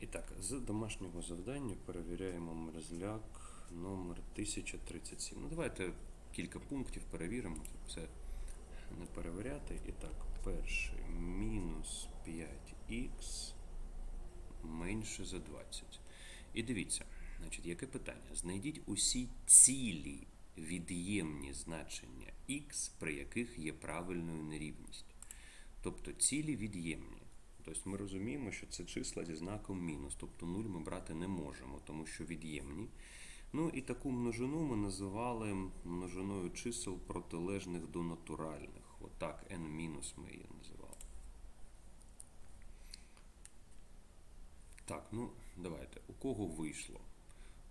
І так, з домашнього завдання перевіряємо мерзляк номер 1037. Ну, давайте кілька пунктів перевіримо, щоб це не перевіряти. І так, перший мінус 5х менше за 20. І дивіться, значить, яке питання? Знайдіть усі цілі від'ємні значення х, при яких є правильною нерівність. Тобто цілі від'ємні. Тобто ми розуміємо, що це числа зі знаком мінус, тобто 0 ми брати не можемо, тому що від'ємні. Ну і таку множину ми називали множиною чисел протилежних до натуральних. Отак n ми її називали. Так, ну давайте. У кого вийшло?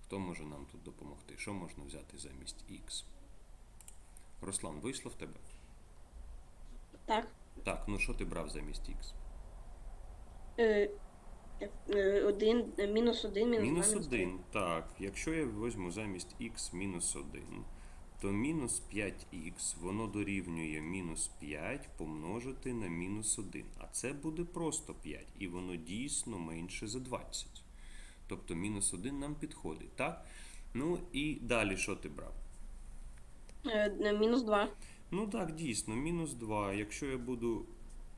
Хто може нам тут допомогти? Що можна взяти замість x? Руслан, вийшло в тебе? Так. Так, ну що ти брав замість x? Е, е, один, е, мінус один, мінус, Мінус мінус три. 1. Так, якщо я візьму замість х мінус 1, то мінус 5х воно дорівнює мінус 5 помножити на мінус 1. А це буде просто 5. І воно дійсно менше за 20. Тобто мінус 1 нам підходить, так? Ну і далі що ти брав? Е, е, мінус два. Ну так, дійсно, мінус 2. Якщо я буду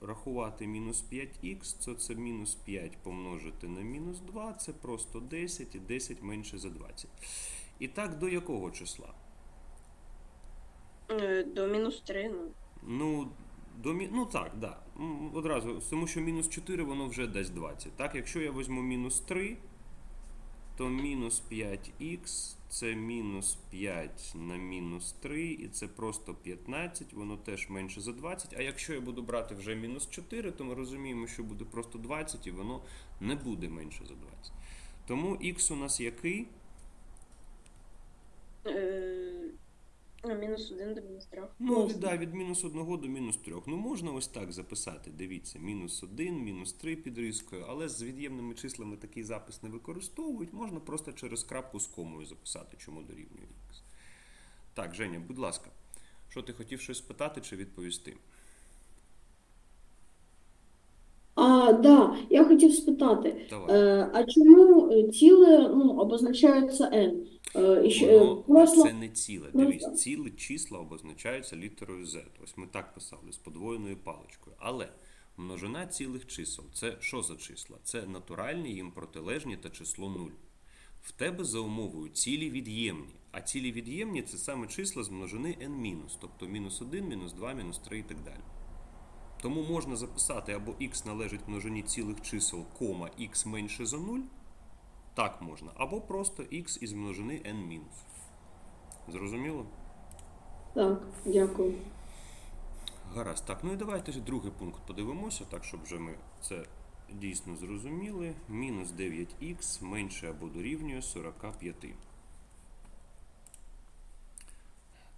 рахувати мінус 5х, то це мінус 5 помножити на мінус 2, це просто 10 і 10 менше за 20. І так, до якого числа? Е, до мінус 3. Ну. Ну, до ну так, да. Одразу, тому що мінус 4 воно вже дасть 20. Так, якщо я візьму мінус 3, то мінус 5х це мінус 5 на мінус 3, і це просто 15, воно теж менше за 20. А якщо я буду брати вже мінус 4, то ми розуміємо, що буде просто 20, і воно не буде менше за 20. Тому х у нас який? Е, ну, мінус один до мінус трьох. Ну, від, да, від мінус 1 до мінус 3. Ну, можна ось так записати. Дивіться, мінус 1, мінус 3 під різкою, але з від'ємними числами такий запис не використовують. Можна просто через крапку з комою записати, чому дорівнює х. Так, Женя, будь ласка, що ти хотів щось спитати чи відповісти? А, да, я хотів спитати, Давай. е, а чому е, ціле ну, обозначається N? Е, і ще, е, Воно просто, це не ціле. просто- Дивись, ціле числа обозначаються літерою Z. Ось ми так писали з подвоєною паличкою. Але множина цілих чисел це що за числа? Це натуральні, їм протилежні та число 0. В тебе за умовою цілі від'ємні. А цілі від'ємні це саме числа з множини n-, тобто мінус 1, мінус 2, мінус 3 і так далі. Тому можна записати або x належить множині цілих чисел, кома x менше за 0, так можна, або просто x із множини n-. Зрозуміло? так, дякую. Гаразд. Так, ну і давайте ж другий пункт подивимося, так, щоб вже ми це дійсно зрозуміли. Мінус 9х менше або дорівнює 45.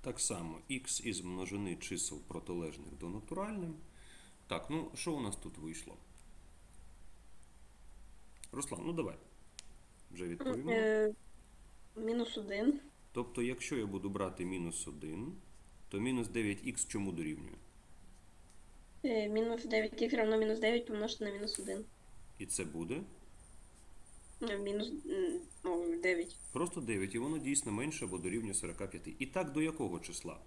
Так само х із множини чисел протилежних до натуральним. Так, ну що у нас тут вийшло? Руслан, ну давай. Вже відповімо. Е, мінус один. Тобто, якщо я буду брати мінус 1, то мінус 9х чому дорівнює? Е, мінус 9 х равно мінус 9 помножити на мінус один. І це буде Е, мінус 9. просто 9, і воно дійсно менше або дорівнює 45. І так до якого числа?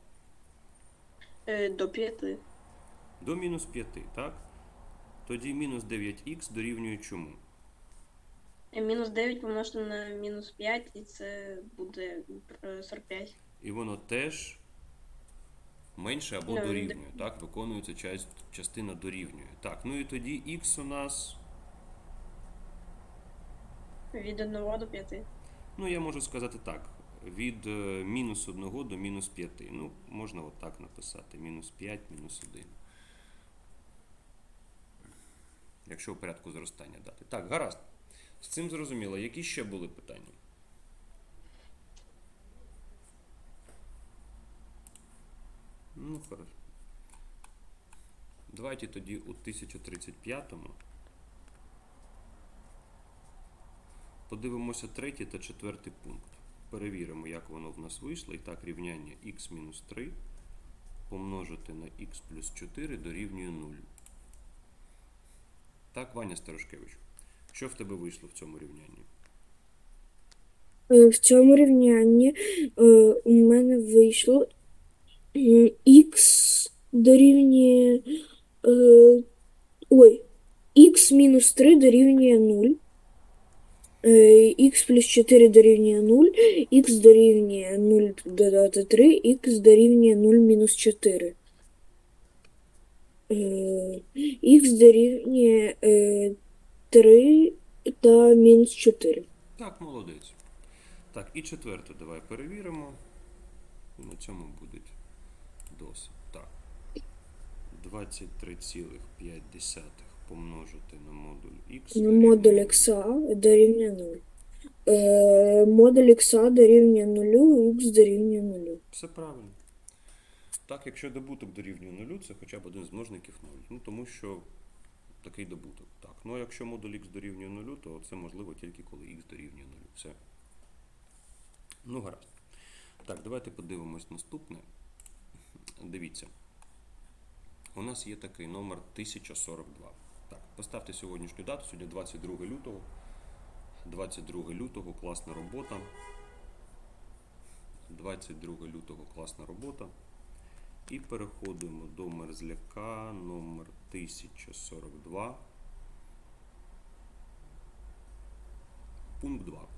До 5. До мінус 5, так? Тоді мінус 9х дорівнює чому? Е, мінус 9 помножити на мінус 5, і це буде е, 45. І воно теж менше або Ну, дорівнює. Так, виконується част- частина дорівнює. Так, ну і тоді х у нас, Від 1 до 5. ну я можу сказати так, від е, мінус 1 до мінус 5. Ну, можна отак написати. Мінус 5, мінус 1. Якщо у порядку зростання дати. Так, гаразд. З цим зрозуміло. Які ще були питання? Ну, хорошо. Давайте тоді у 1035-му подивимося третій та четвертий пункт. Перевіримо, як воно в нас вийшло. І так, рівняння х-3 помножити на х плюс 4 дорівнює 0. Так, Ваня Старошкевич. Що в тебе вийшло в цьому рівнянні? Е, В цьому рівнянні е, у мене вийшло х дорівнює. е, Ой, х мінус 3 дорівнює 0. х плюс 4 дорівнює 0, х дорівнює 0 додати 3, х дорівнює 0 мінус 4. Х дорівнює е, 3 та мінус 4. Так, молодець. Так, і четверте давай перевіримо. На цьому буде досить. Так. 23,5 помножити на модуль х. Ну, модуль х дорівнює 0. Е, модуль х дорівнює 0, х дорівнює 0. Все правильно. Так, якщо добуток дорівнює нулю, це хоча б один з множників 0. Ну, тому що такий добуток. Так. Ну а якщо модуль х дорівнює нулю, то це можливо тільки коли х дорівнює нулю. Все. Ну, гаразд. Так, давайте подивимось наступне. Дивіться. У нас є такий номер 1042. Так, поставте сьогоднішню дату, сьогодні 22 лютого. 22 лютого, класна робота. 22 лютого класна робота. І переходимо до мерзляка номер 1042. Пункт 2.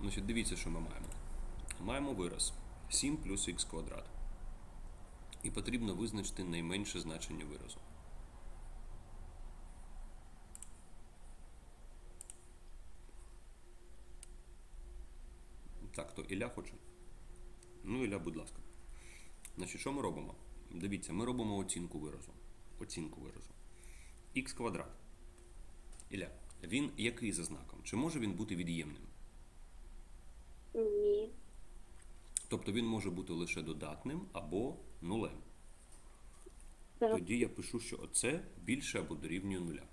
Значить, дивіться, що ми маємо. Маємо вираз 7 плюс х квадрат. І потрібно визначити найменше значення виразу. Так, то Ілля хоче? Ну, Ілля, будь ласка. Значить, що ми робимо? Дивіться, ми робимо оцінку виразу. Оцінку виразу. Х квадрат. Ілля, він який за знаком? Чи може він бути від'ємним? Ні. Тобто він може бути лише додатним або нулем. Так. Тоді я пишу, що оце більше або дорівнює нуля.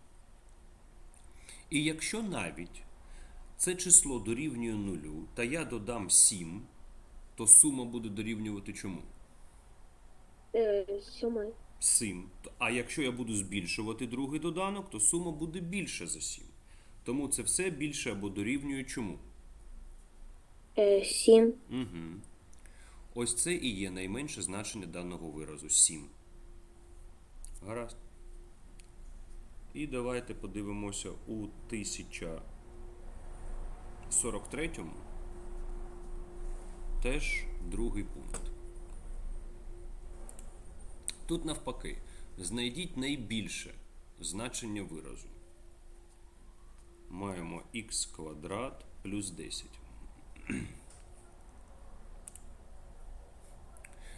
І якщо навіть це число дорівнює нулю, та я додам 7, то сума буде дорівнювати чому? Е, 7. А якщо я буду збільшувати другий доданок, то сума буде більше за 7. Тому це все більше або дорівнює чому? Е, сім. Угу. Ось це і є найменше значення даного виразу 7. Гаразд. І давайте подивимося у 1043 теж другий пункт. Тут навпаки, знайдіть найбільше значення виразу. Маємо х квадрат плюс 10.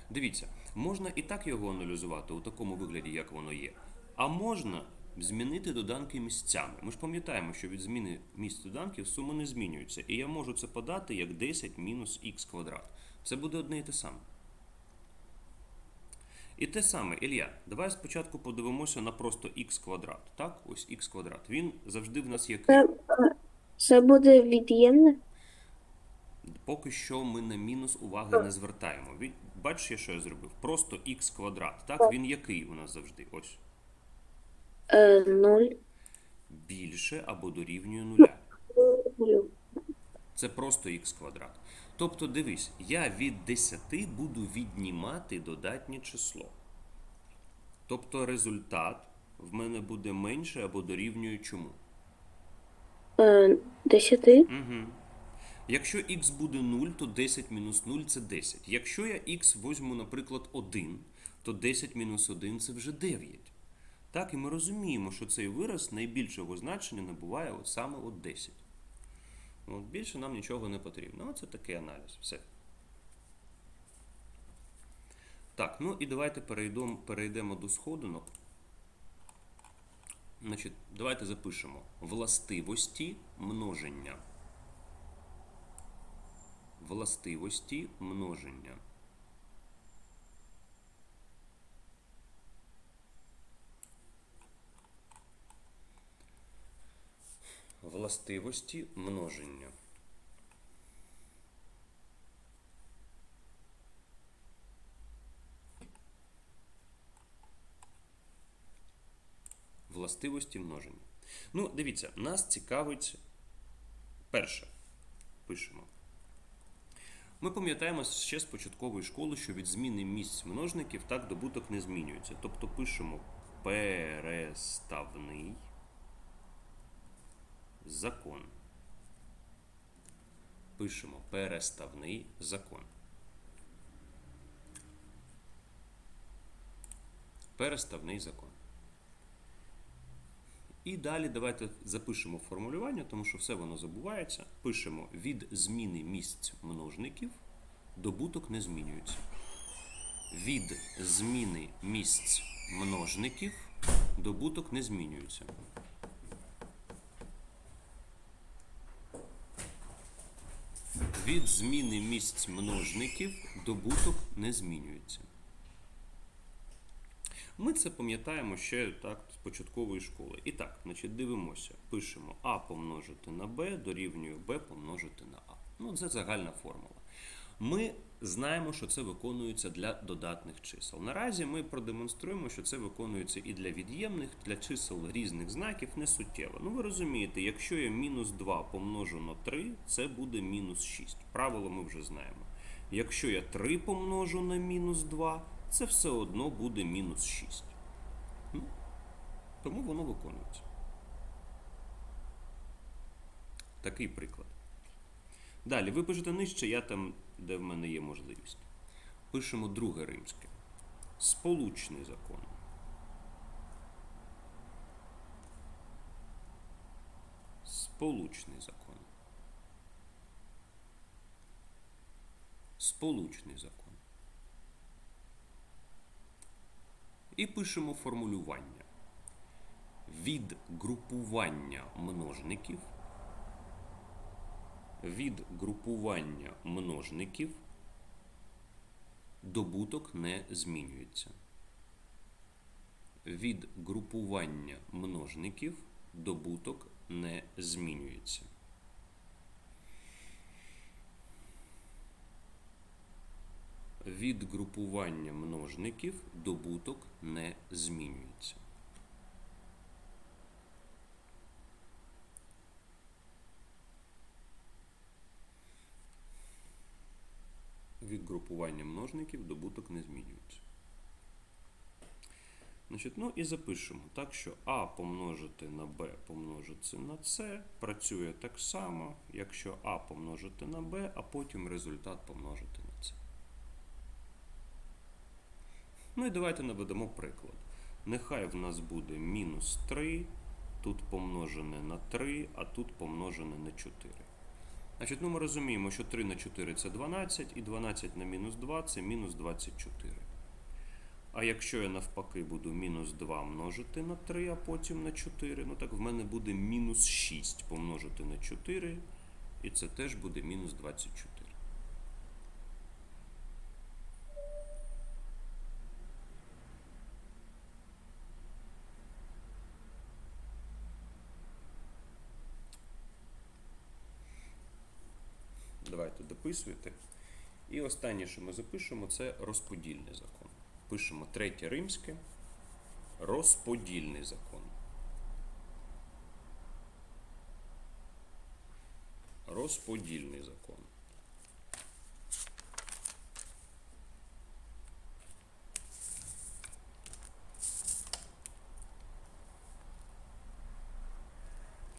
Дивіться, можна і так його аналізувати у такому вигляді, як воно є. А можна змінити доданки місцями. Ми ж пам'ятаємо, що від зміни місць доданків сума не змінюється. І я можу це подати як 10 мінус х квадрат. Це буде одне і те саме. І те саме, Ілля, давай спочатку подивимося на просто х квадрат. Так, ось х квадрат. Він завжди в нас який? Це, буде від'ємне? Поки що ми на мінус уваги не звертаємо. Бачиш, що я зробив? Просто х квадрат. Так, він який у нас завжди? Ось. Е, нуль. Більше або дорівнює нуля. Це просто х квадрат. Тобто, дивись, я від 10 буду віднімати додатнє число. Тобто результат в мене буде менше або дорівнює чому? Е, десяти. Угу. Якщо х буде 0, то 10 мінус 0 це 10. Якщо я х возьму, наприклад, 1, то 10 мінус 1 це вже 9. Так, і ми розуміємо, що цей вираз найбільшого значення набуває от саме от 10. От більше нам нічого не потрібно. Оце такий аналіз. Все. Так, ну і давайте перейдемо, перейдемо до сходинок. Значить, давайте запишемо властивості множення. Властивості множення. властивості множення. Властивості множення. Ну, дивіться, нас цікавить перше. Пишемо. Ми пам'ятаємо ще з початкової школи, що від зміни місць множників так добуток не змінюється. Тобто пишемо переставний закон. Пишемо переставний закон. Переставний закон. І далі давайте запишемо формулювання, тому що все воно забувається. Пишемо від зміни місць множників добуток не змінюється. Від зміни місць множників добуток не змінюється. Від зміни місць множників добуток не змінюється. Ми це пам'ятаємо ще так з початкової школи. І так, значить, дивимося. Пишемо А помножити на Б дорівнює Б помножити на А. Ну, це загальна формула. Ми знаємо, що це виконується для додатних чисел. Наразі ми продемонструємо, що це виконується і для від'ємних, для чисел різних знаків не суттєво. Ну, ви розумієте, якщо я мінус 2 помножу на 3, це буде мінус 6. Правило ми вже знаємо. Якщо я 3 помножу на мінус 2, це все одно буде мінус 6. Ну, тому воно виконується. Такий приклад. Далі, ви пишете нижче, я там, де в мене є можливість. Пишемо друге римське. Сполучний закон. Сполучний закон. Сполучний закон. І пишемо формулювання. Від групування множників від групування множників добуток не змінюється. Від групування множників добуток не змінюється. Від групування множників добуток не змінюється. Від групування множників добуток не змінюється. Значить, ну і запишемо так, що А помножити на Б помножити на С працює так само, якщо А помножити на Б, а потім результат помножити на С. Ну і давайте наведемо приклад. Нехай в нас буде мінус 3, тут помножене на 3, а тут помножене на 4. Значить, ну ми розуміємо, що 3 на 4 це 12, і 12 на мінус 2 це мінус 24. А якщо я навпаки буду мінус 2 множити на 3, а потім на 4, ну так в мене буде мінус 6 помножити на 4, і це теж буде мінус 24. Давайте. І останнє, що ми запишемо, це розподільний закон. Пишемо третє римське. Розподільний закон. Розподільний закон.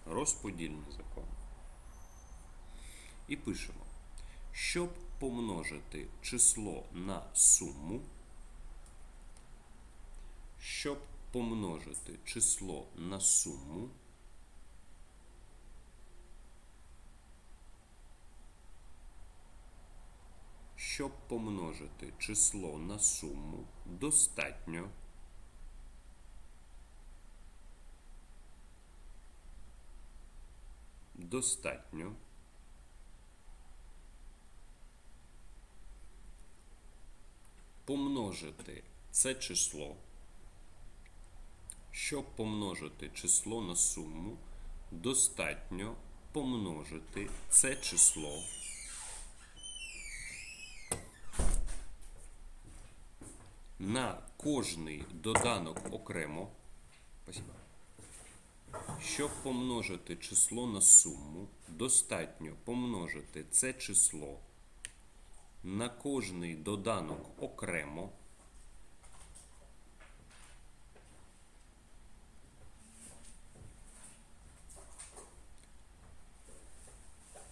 Розподільний закон. І пишемо. Щоб помножити число на суму, щоб помножити число на суму, щоб помножити число на суму, достатньо достатньо помножити це число, щоб помножити число на суму, достатньо помножити це число на кожний доданок окремо. Щоб помножити число на суму, достатньо помножити це число на кожний доданок окремо.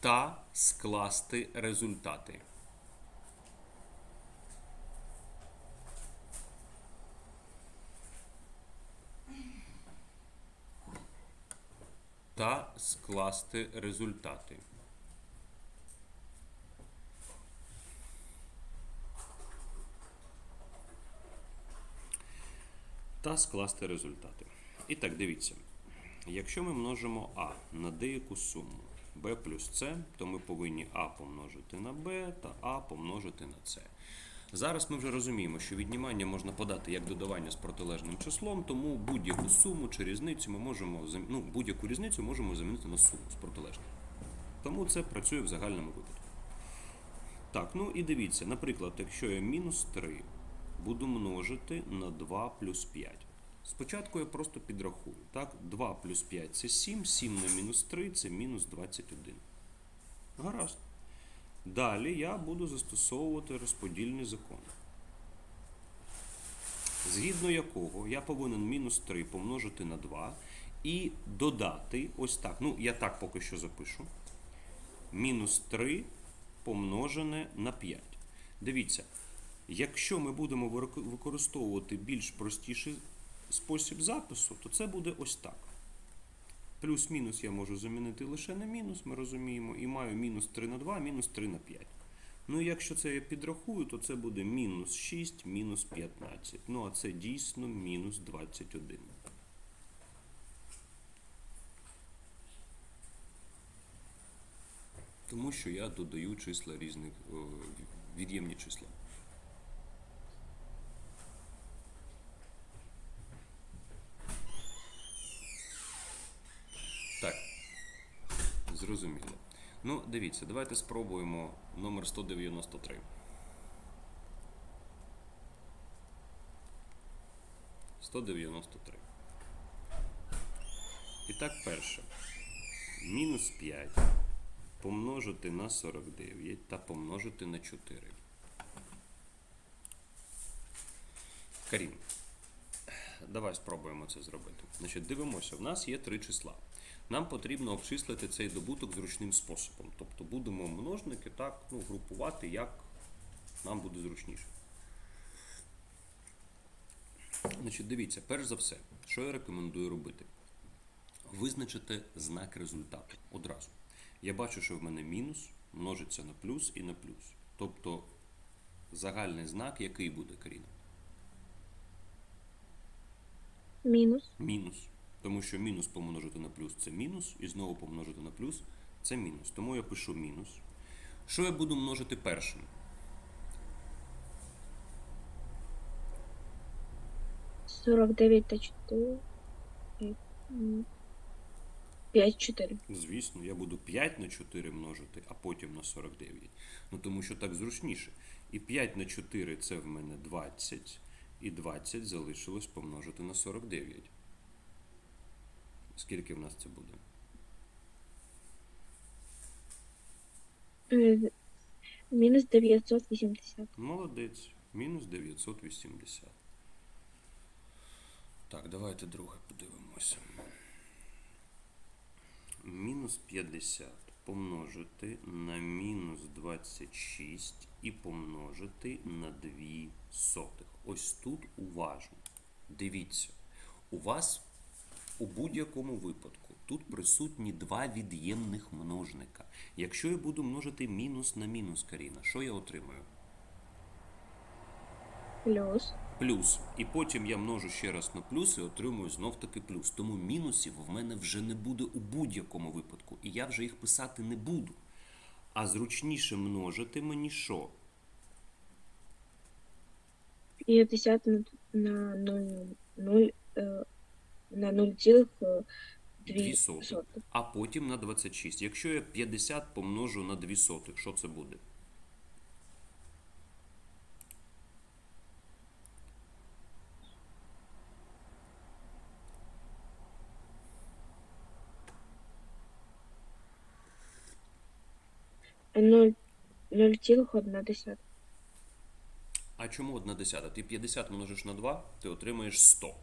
Та скласти результати. Та скласти результати. Та скласти результати. І так, дивіться. Якщо ми множимо А на деяку суму b плюс c, то ми повинні А помножити на b та А помножити на c. Зараз ми вже розуміємо, що віднімання можна подати як додавання з протилежним числом, тому будь-яку суму чи різницю ми можемо ну, будь-яку різницю можемо замінити на суму з протилежним. Тому це працює в загальному випадку. Так, ну і дивіться, наприклад, якщо я мінус 3 буду множити на 2 плюс 5. Спочатку я просто підрахую. Так? 2 плюс 5 це 7, 7 на мінус 3 це мінус 21. Гаразд. Далі я буду застосовувати розподільний закон. Згідно якого я повинен мінус 3 помножити на 2 і додати ось так. Ну, я так поки що запишу. Мінус 3 помножене на 5. Дивіться, якщо ми будемо використовувати більш простіший спосіб запису, то це буде ось так. Плюс-мінус я можу замінити лише на мінус, ми розуміємо, і маю мінус 3 на 2, мінус 3 на 5. Ну, якщо це я підрахую, то це буде мінус 6, мінус 15. Ну, а це дійсно мінус 21. Тому що я додаю числа різних від'ємні числа. Зрозуміло. Ну, дивіться, давайте спробуємо номер 193. Сто дев'яносто три. І так, перше. Мінус 5 помножити на 49 та помножити на 4. Карін, давай спробуємо це зробити. Значить, дивимося, в нас є три числа. Нам потрібно обчислити цей добуток зручним способом. Тобто будемо множники так ну, групувати, як нам буде зручніше. Значить, дивіться, перш за все, що я рекомендую робити? Визначити знак результату одразу. Я бачу, що в мене мінус множиться на плюс і на плюс. Тобто загальний знак який буде, Каріна? Мінус. Мінус. Тому що мінус помножити на плюс це мінус, і знову помножити на плюс це мінус. Тому я пишу мінус. Що я буду множити першим? Сорок дев'ять та чотири. П'ять чотири. Звісно, я буду 5 на 4 множити, а потім на 49. Ну тому що так зручніше. І 5 на 4 це в мене 20, і 20 залишилось помножити на 49. Скільки в нас це буде? Е, Мінус дев'ятсот вісімдесят. Молодець. Мінус 980. Так, давайте друге подивимося. Мінус 50 помножити на мінус 26 і помножити на 2 сотих. Ось тут уважно. Дивіться, у вас у будь-якому випадку тут присутні два від'ємних множника. Якщо я буду множити мінус на мінус, Каріна, що я отримаю? Плюс. Плюс. І потім я множу ще раз на плюс і отримую знов таки плюс. Тому мінусів в мене вже не буде у будь-якому випадку. І я вже їх писати не буду. А зручніше множити мені що? П'ятдесят на, на нуль, нуль, е, на 0,2 е, соти, а потім на 26. Якщо я 50 помножу на 2 сотих, що це буде? Нуль цілих одна десята. А чому одна десята? Ти 50 множиш на 2, ти отримаєш 100.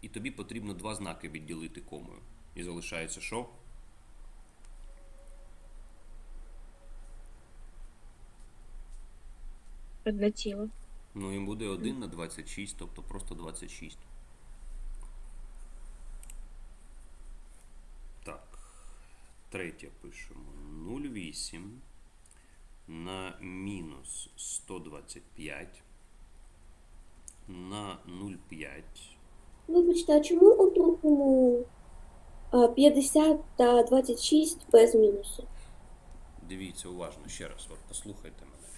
І тобі потрібно два знаки відділити комою. І залишається що? Одне ціло. Ну і буде 1 на 26, тобто просто 26. Так. Третє пишемо 0,8 на мінус 125 на 0,5. Вибачте, а чому у другому а, 50 та 26 без мінусу? Дивіться уважно ще раз, от послухайте мене.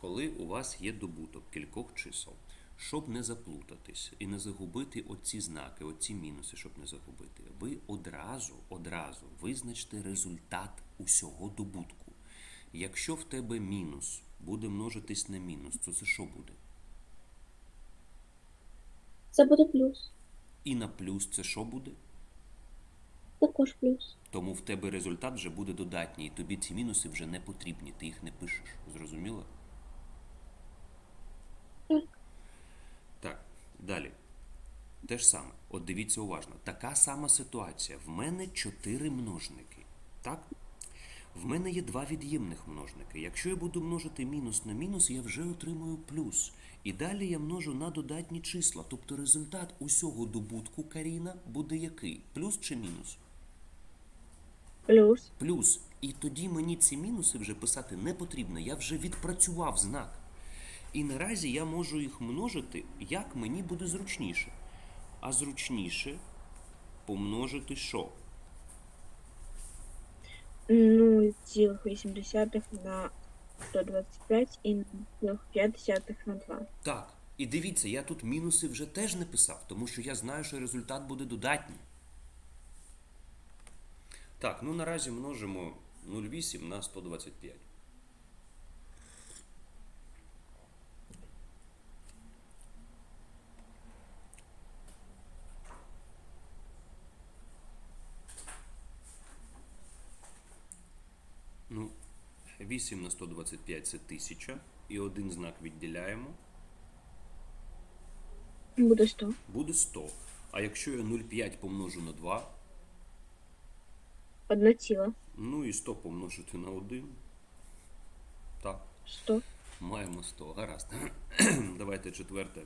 Коли у вас є добуток кількох чисел, щоб не заплутатись і не загубити оці знаки, оці мінуси, щоб не загубити, ви одразу, одразу визначте результат усього добутку. Якщо в тебе мінус буде множитись на мінус, то це що буде? Це буде плюс. І на плюс це що буде? Також плюс. Тому в тебе результат вже буде додатній, і тобі ці мінуси вже не потрібні, ти їх не пишеш. Зрозуміло? Так. Так, далі. Те ж саме. От дивіться уважно. Така сама ситуація. В мене чотири множники. Так? В мене є два від'ємних множники. Якщо я буду множити мінус на мінус, я вже отримую плюс. І далі я множу на додатні числа. Тобто результат усього добутку Каріна буде який? Плюс чи мінус? Плюс. Плюс. І тоді мені ці мінуси вже писати не потрібно. Я вже відпрацював знак. І наразі я можу їх множити, як мені буде зручніше. А зручніше помножити що? 0,8 на 125 і 0,5 на 2. Так. І дивіться, я тут мінуси вже теж не писав, тому що я знаю, що результат буде додатній. Так, ну наразі множимо 0,8 на 125. Ну, 8 на 125 це 1000. І один знак відділяємо. Буде 100. Буде 100. А якщо я 0,5 помножу на 2, Одне ціло. ну і 100 помножити на 1. Так, 100. маємо 100. Гаразд. Давайте четверте.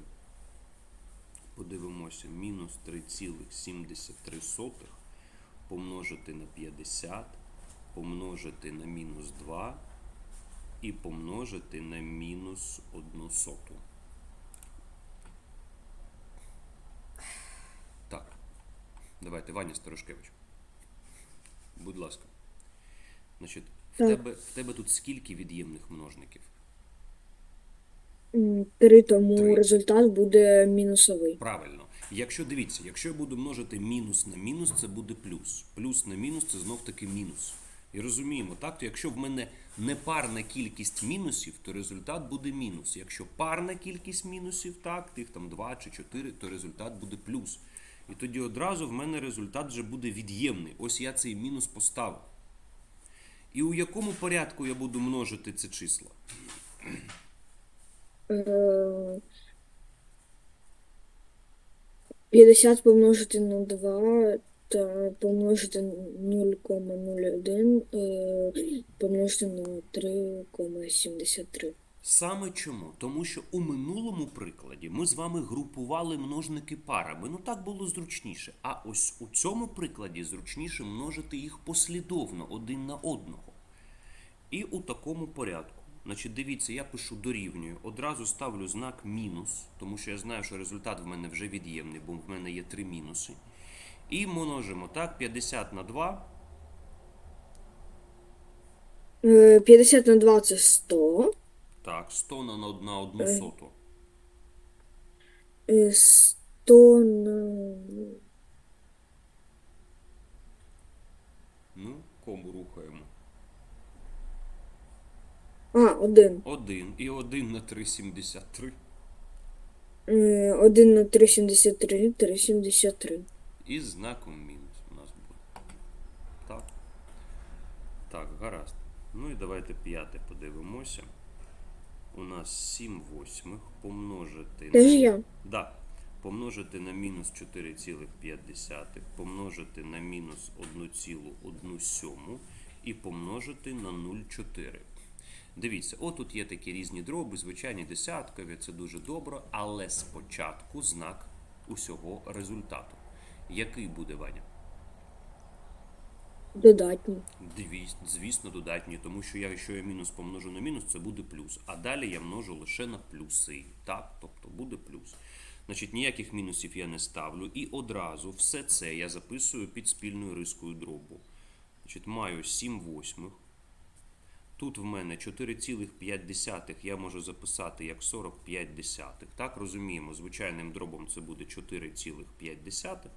Подивимося. Мінус 3,73 помножити на 50, помножити на мінус 2 і помножити на мінус 1 соту. Так. Давайте, Ваня Старошкевич. Будь ласка. Значить, в Так. тебе, в тебе тут скільки від'ємних множників? 3, тому Три. результат буде мінусовий. Правильно. Якщо дивіться, якщо я буду множити мінус на мінус, це буде плюс. Плюс на мінус це знов таки мінус. І розуміємо, так? То якщо в мене непарна кількість мінусів, то результат буде мінус. Якщо парна кількість мінусів, так, тих там 2 чи 4, то результат буде плюс. І тоді одразу в мене результат вже буде від'ємний. Ось я цей мінус поставив. І у якому порядку я буду множити ці числа? Е, 50 помножити на 2 та помножити 0,01 е, помножити на 3,73. Саме чому? Тому що у минулому прикладі ми з вами групували множники парами. Ну так було зручніше. А ось у цьому прикладі зручніше множити їх послідовно один на одного. І у такому порядку. Значить, дивіться, я пишу дорівнюю. Одразу ставлю знак мінус, тому що я знаю, що результат в мене вже від'ємний, бо в мене є три мінуси. І множимо так, 50 на 2. Е, 50 на 2 це 100. Так, 100 на, на, на одну Е. соту. Е, 100 на... Ну, кому рухаємо. А, 1. 1 і 1 на 3,73. Е, 1 на 3,73, 3,73. І з знаком мінус у нас буде. Так. Так, гаразд. Ну і давайте п'яте подивимося. У нас 7 восьмих помножити на... Да. Помножити на мінус 4,5, помножити на мінус 1,1 сьому і помножити на 0,4. Дивіться, отут є такі різні дроби, звичайні десяткові, це дуже добре, але спочатку знак усього результату. Який буде Ваня? Додатній. Звісно, додатні, тому що я, якщо я мінус помножу на мінус, це буде плюс. А далі я множу лише на плюси. Так, тобто буде плюс. Значить, ніяких мінусів я не ставлю. І одразу все це я записую під спільною рискою дробу. Значить, маю 7 восьмих. Тут в мене 4,5 я можу записати як 45 десятих. Так, розуміємо, звичайним дробом це буде 4,5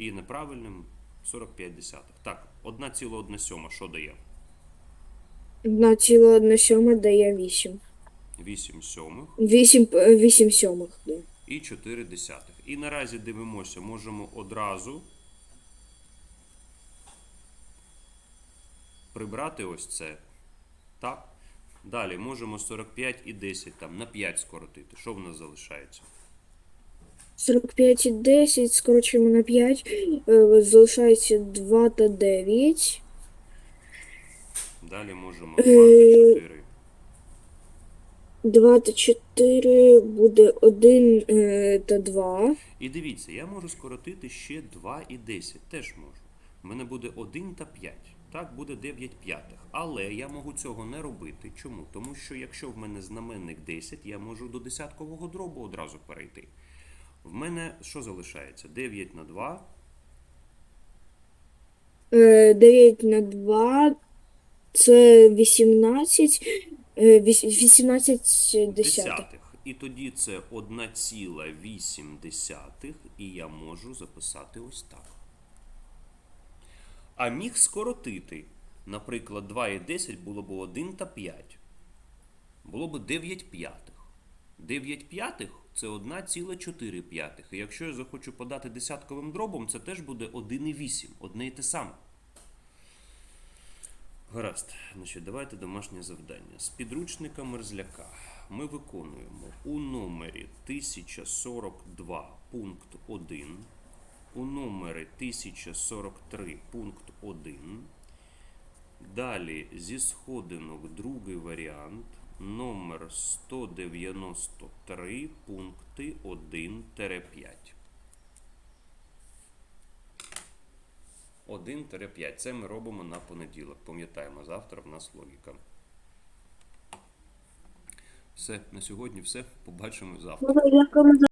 і неправильним 45 десятих. Так, 1,1 сьома що дає? 1,1 сьома дає 8. 8 сьомих 8, 8 сьомих. Да. і 4 десятих. І наразі дивимося, можемо одразу прибрати ось це. Так. Далі можемо 45 і 10 там на 5 скоротити. Що в нас залишається? 45 і 10, скорочуємо на 5, е, залишається 2 та 9. Далі можемо Е, 24. 2 та 4 буде 1 е, та 2. І дивіться, я можу скоротити ще 2 і 10. Теж можу. У мене буде 1 та 5. Так, буде 9 п'ятих. Але я можу цього не робити. Чому? Тому що якщо в мене знаменник 10, я можу до десяткового дробу одразу перейти. В мене що залишається? 9 на 2, Е, 9 на 2 це 18, е, 18 десятих. десятих. І тоді це 1,8 і я можу записати ось так. А міг скоротити. Наприклад, 2 і 10 було б 1 та 5. Було б 9 п'ятих. 9 п'ятих це 1,4 п'ятих. І якщо я захочу подати десятковим дробом, це теж буде 1,8. Одне і те саме. Гаразд, значить, давайте домашнє завдання. З підручника мерзляка ми виконуємо у номері 1042 пункт 1, у номері 1043 пункт 1, далі зі сходинок другий варіант, номер 193 пункти 1-5. 1-5. Це ми робимо на понеділок. Пам'ятаємо, завтра в нас логіка. Все, на сьогодні все. Побачимо завтра. Коментар